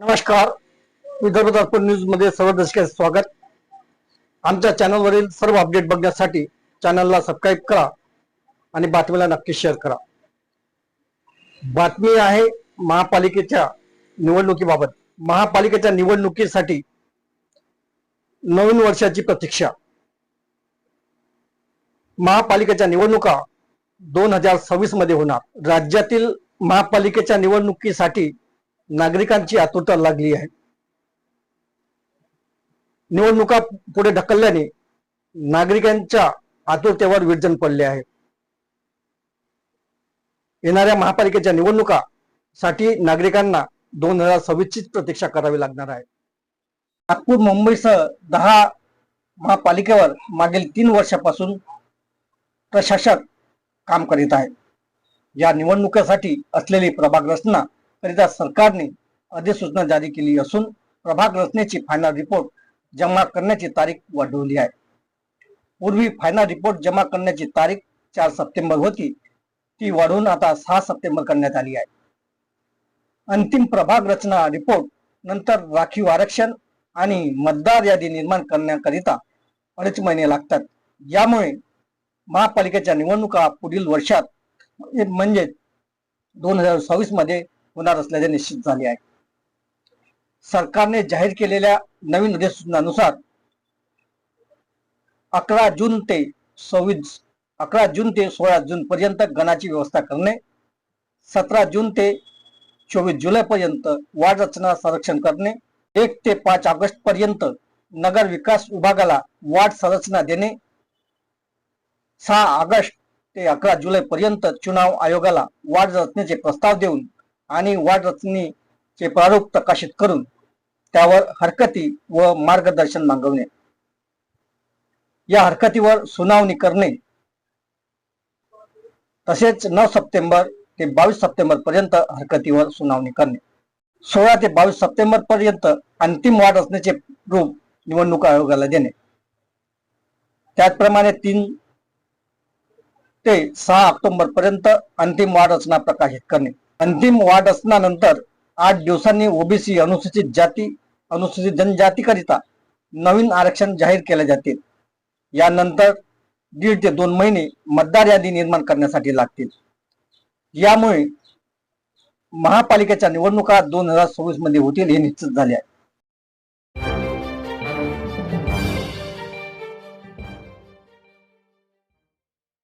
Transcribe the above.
नमस्कार. विदर्भ दर्पण न्यूजमध्ये सर्व दर्शकांचे स्वागत. आमच्या चॅनलवरील सर्व अपडेट बघण्यासाठी चॅनलला सबस्क्राईब करा आणि बातमीला नक्की शेअर करा. बातमी आहे महापालिकेच्या निवडणुकीबाबत. महापालिकेच्या निवडणुकीसाठी नवीन वर्षाची प्रतीक्षा. महापालिकेच्या निवडणुका दोन हजार सव्वीसमध्ये होणार. राज्यातील महापालिकेच्या निवडणुकीसाठी नागरिकांची आतुरता लागली आहे. निवडणुका पुढे ढकलल्याने नागरिकांच्या आतुरतेवर विरजन पडले आहे. येणाऱ्या महापालिकेच्या निवडणुका साठी नागरिकांना दोन हजार सव्वीसची प्रतीक्षा करावी लागणार आहे. नागपूर मुंबईसह दहा महापालिकेवर मागील तीन वर्षापासून प्रशासक काम करीत आहे. या निवडणुकीसाठी असलेली प्रभाग रचना करिता सरकारने अधिसूचना जारी केली असून प्रभाग रचनेची फायनल रिपोर्ट जमा करण्याची तारीख वाढवली आहे. पूर्वी फायनल रिपोर्ट जमा करण्याची तारीख चार सप्टेंबर होती ती वाढवून आता सहा सप्टेंबर करण्यात आली आहे. अंतिम प्रभाग रचना रिपोर्ट नंतर राखीव आरक्षण आणि मतदार यादी निर्माण करण्याकरिता अडीच महिने लागतात. यामुळे महापालिकेच्या निवडणुका पुढील वर्षात म्हणजे दोन हजार सव्वीसमध्ये होणार असल्याचे निश्चित झाले आहे. सरकारने जाहीर केलेल्या नवीन अधिसूचनानुसार अकरा जून ते सव्वीस अकरा जून ते सोळा जून पर्यंत गणाची व्यवस्था करणे सतरा जून ते चोवीस जुलै पर्यंत वाढ रचना संरक्षण करणे एक ते पाच ऑगस्ट पर्यंत नगर विकास विभागाला वाढ संरचना देणे सहा ऑगस्ट ते अकरा जुलै पर्यंत चुनाव आयोगाला वाढ रचनेचे प्रस्ताव देऊन आणि वाढ रचनेचे प्रारूप प्रकाशित करून त्यावर हरकती व मार्गदर्शन मागवणे. या हरकतीवर सुनावणी करणे. तसेच नऊ सप्टेंबर ते बावीस सप्टेंबर पर्यंत हरकतीवर सुनावणी करणे. सोळा ते बावीस सप्टेंबर पर्यंत अंतिम वाट रचनेचे रूप निवडणूक आयोगाला देणे. त्याचप्रमाणे तीन ते सहा ऑक्टोबर पर्यंत अंतिम वाढ रचना प्रकाशित करणे. अंतिम वाढ रचनानंतर आठ दिवसांनी ओबीसी अनुसूचित जाती अनुसूचित जनजातीकरिता नवीन आरक्षण जाहीर केले जातील. यानंतर दीड ते दोन महिने मतदार यादी निर्माण करण्यासाठी लागतील. यामुळे महापालिकेच्या निवडणुका दोन हजार सव्वीसमध्ये होतील हे निश्चित झाले आहे.